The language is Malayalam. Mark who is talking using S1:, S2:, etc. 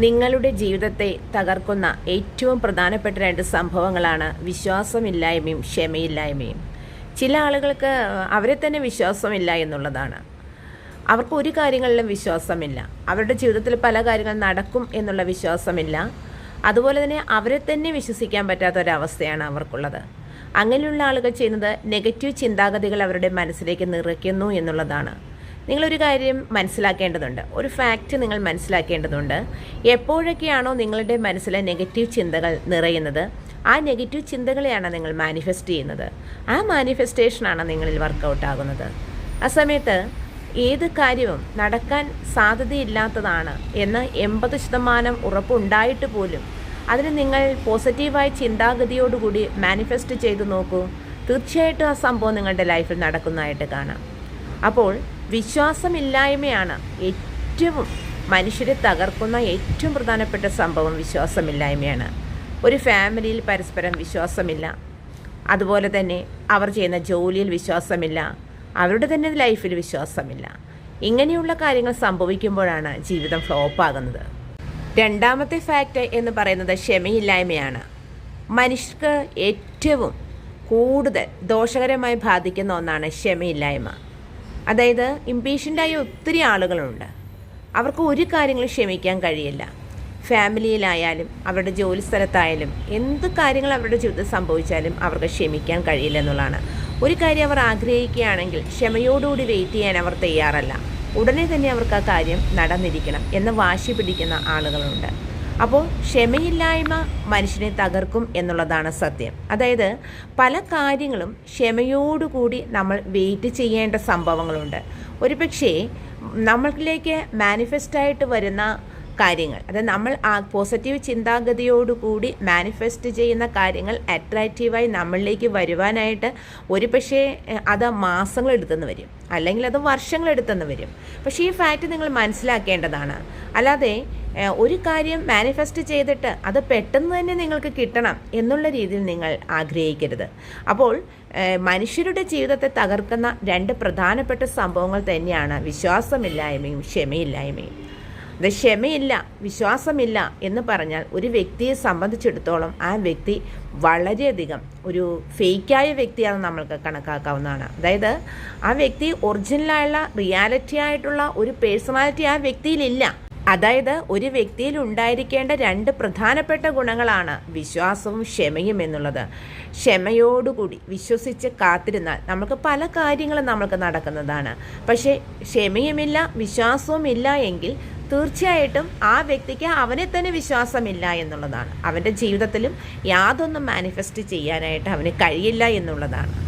S1: നിങ്ങളുടെ ജീവിതത്തെ തകർക്കുന്ന ഏറ്റവും പ്രധാനപ്പെട്ട രണ്ട് സംഭവങ്ങളാണ് വിശ്വാസമില്ലായ്മയും ക്ഷമയില്ലായ്മയും. ചില ആളുകൾക്ക് അവരെ തന്നെ വിശ്വാസമില്ല എന്നുള്ളതാണ്. അവർക്ക് ഒരു കാര്യങ്ങളിലും വിശ്വാസമില്ല. അവരുടെ ജീവിതത്തിൽ പല കാര്യങ്ങൾ നടക്കും എന്നുള്ള വിശ്വാസമില്ല. അതുപോലെ തന്നെ അവരെ തന്നെ വിശ്വസിക്കാൻ പറ്റാത്ത ഒരവസ്ഥയാണ് അവർക്കുള്ളത്. അങ്ങനെയുള്ള ആളുകൾ ചെയ്യുന്നത് നെഗറ്റീവ് ചിന്താഗതികൾ അവരുടെ മനസ്സിലേക്ക് നിറയ്ക്കുന്നു എന്നുള്ളതാണ്. നിങ്ങളൊരു കാര്യം മനസ്സിലാക്കേണ്ടതുണ്ട്. ഒരു ഫാക്റ്റ് നിങ്ങൾ മനസ്സിലാക്കേണ്ടതുണ്ട്. എപ്പോഴൊക്കെയാണോ നിങ്ങളുടെ മനസ്സിലെ നെഗറ്റീവ് ചിന്തകൾ നിറയുന്നത് ആ നെഗറ്റീവ് ചിന്തകളെയാണ് നിങ്ങൾ മാനിഫെസ്റ്റ് ചെയ്യുന്നത്. ആ മാനിഫെസ്റ്റേഷനാണ് നിങ്ങളിൽ വർക്കൗട്ട് ആകുന്നത്. ആ സമയത്ത് ഏത് കാര്യവും നടക്കാൻ സാധ്യതയില്ലാത്തതാണ് എന്ന് എൺപത് ശതമാനം ഉറപ്പുണ്ടായിട്ട് പോലും അതിന് നിങ്ങൾ പോസിറ്റീവായ ചിന്താഗതിയോടുകൂടി മാനിഫെസ്റ്റ് ചെയ്തു നോക്കൂ. തീർച്ചയായിട്ടും ആ സംഭവം നിങ്ങളുടെ ലൈഫിൽ നടക്കുന്നതായിട്ട് കാണാം. അപ്പോൾ വിശ്വാസമില്ലായ്മയാണ് ഏറ്റവും മനുഷ്യരെ തകർക്കുന്ന ഏറ്റവും പ്രധാനപ്പെട്ട സംഭവം വിശ്വാസമില്ലായ്മയാണ്. ഒരു ഫാമിലിയിൽ പരസ്പരം വിശ്വാസമില്ല. അതുപോലെ തന്നെ അവർ ചെയ്യുന്ന ജോലിയിൽ വിശ്വാസമില്ല. അവരുടെ തന്നെ ലൈഫിൽ വിശ്വാസമില്ല. ഇങ്ങനെയുള്ള കാര്യങ്ങൾ സംഭവിക്കുമ്പോഴാണ് ജീവിതം ഫ്ലോപ്പാകുന്നത്. രണ്ടാമത്തെ ഫാക്റ്റ് എന്ന് പറയുന്നത് ക്ഷമയില്ലായ്മയാണ്. മനുഷ്യർക്ക് ഏറ്റവും കൂടുതൽ ദോഷകരമായി ബാധിക്കുന്ന ഒന്നാണ് ക്ഷമയില്ലായ്മ. അതായത് ഇമ്പേഷ്യന്റായ ഒത്തിരി ആളുകളുണ്ട്. അവർക്ക് ഒരു കാര്യങ്ങളും ക്ഷമിക്കാൻ കഴിയില്ല. ഫാമിലിയിലായാലും അവരുടെ ജോലി സ്ഥലത്തായാലും എന്ത് കാര്യങ്ങൾ അവരുടെ ജീവിതത്തിൽ സംഭവിച്ചാലും അവർക്ക് ക്ഷമിക്കാൻ കഴിയില്ല എന്നുള്ളതാണ്. ഒരു കാര്യം അവർ ആഗ്രഹിക്കുകയാണെങ്കിൽ ക്ഷമയോടുകൂടി വെയിറ്റ് ചെയ്യാൻ അവർ തയ്യാറല്ല. ഉടനെ തന്നെ അവർക്ക് ആ കാര്യം നടന്നിരിക്കണം എന്ന് വാശി പിടിക്കുന്ന ആളുകളുണ്ട്. അപ്പോൾ ക്ഷമയില്ലായ്മ മനുഷ്യനെ തകർക്കും എന്നുള്ളതാണ് സത്യം. അതായത് പല കാര്യങ്ങളും ക്ഷമയോടുകൂടി നമ്മൾ വെയിറ്റ് ചെയ്യേണ്ട സംഭവങ്ങളുണ്ട്. ഒരുപക്ഷേ നമ്മളിലേക്ക് മാനിഫെസ്റ്റായിട്ട് വരുന്ന കാര്യങ്ങൾ. അതായത് നമ്മൾ പോസിറ്റീവ് ചിന്താഗതിയോടുകൂടി മാനിഫെസ്റ്റ് ചെയ്യുന്ന കാര്യങ്ങൾ അട്രാക്റ്റീവായി നമ്മളിലേക്ക് വരുവാനായിട്ട് ഒരു പക്ഷേ അത് മാസങ്ങളെടുത്തെന്ന് വരും. അല്ലെങ്കിൽ അത് വർഷങ്ങളെടുത്തെന്ന് വരും. പക്ഷേ ഈ ഫാക്റ്റ് നിങ്ങൾ മനസ്സിലാക്കേണ്ടതാണ്. അല്ലാതെ ഒരു കാര്യം മാനിഫെസ്റ്റ് ചെയ്തിട്ട് അത് പെട്ടെന്ന് തന്നെ നിങ്ങൾക്ക് കിട്ടണം എന്നുള്ള രീതിയിൽ നിങ്ങൾ ആഗ്രഹിക്കരുത്. അപ്പോൾ മനുഷ്യരുടെ ജീവിതത്തെ തകർക്കുന്ന രണ്ട് പ്രധാനപ്പെട്ട സംഭവങ്ങൾ തന്നെയാണ് വിശ്വാസമില്ലായ്മയും ക്ഷമയില്ലായ്മയും. അത് ക്ഷമയില്ല വിശ്വാസമില്ല എന്ന് പറഞ്ഞാൽ ഒരു വ്യക്തിയെ സംബന്ധിച്ചിടത്തോളം ആ വ്യക്തി വളരെയധികം ഒരു ഫേക്കായ വ്യക്തിയാണ് നമ്മൾക്ക് കണക്കാക്കാവുന്നതാണ്. അതായത് ആ വ്യക്തി ഒറിജിനലായുള്ള റിയാലിറ്റി ആയിട്ടുള്ള ഒരു പേഴ്സണാലിറ്റി ആ വ്യക്തിയിലില്ല. അതായത് ഒരു വ്യക്തിയിൽ ഉണ്ടായിരിക്കേണ്ട രണ്ട് പ്രധാനപ്പെട്ട ഗുണങ്ങളാണ് വിശ്വാസവും ക്ഷമയും എന്നുള്ളത്. ക്ഷമയോടുകൂടി വിശ്വസിച്ച് കാത്തിരുന്നാൽ നമുക്ക് പല കാര്യങ്ങളും നമ്മൾക്ക് നടക്കുന്നതാണ്. പക്ഷേ ക്ഷമയുമില്ല വിശ്വാസവും ഇല്ല എങ്കിൽ തീർച്ചയായിട്ടും ആ വ്യക്തിക്ക് അവനെ തന്നെ വിശ്വാസമില്ല എന്നുള്ളതാണ്. അവന്റെ ജീവിതത്തിലും യാതൊന്നും മാനിഫെസ്റ്റ് ചെയ്യാനായിട്ട് അവന് കഴിയില്ല എന്നുള്ളതാണ്.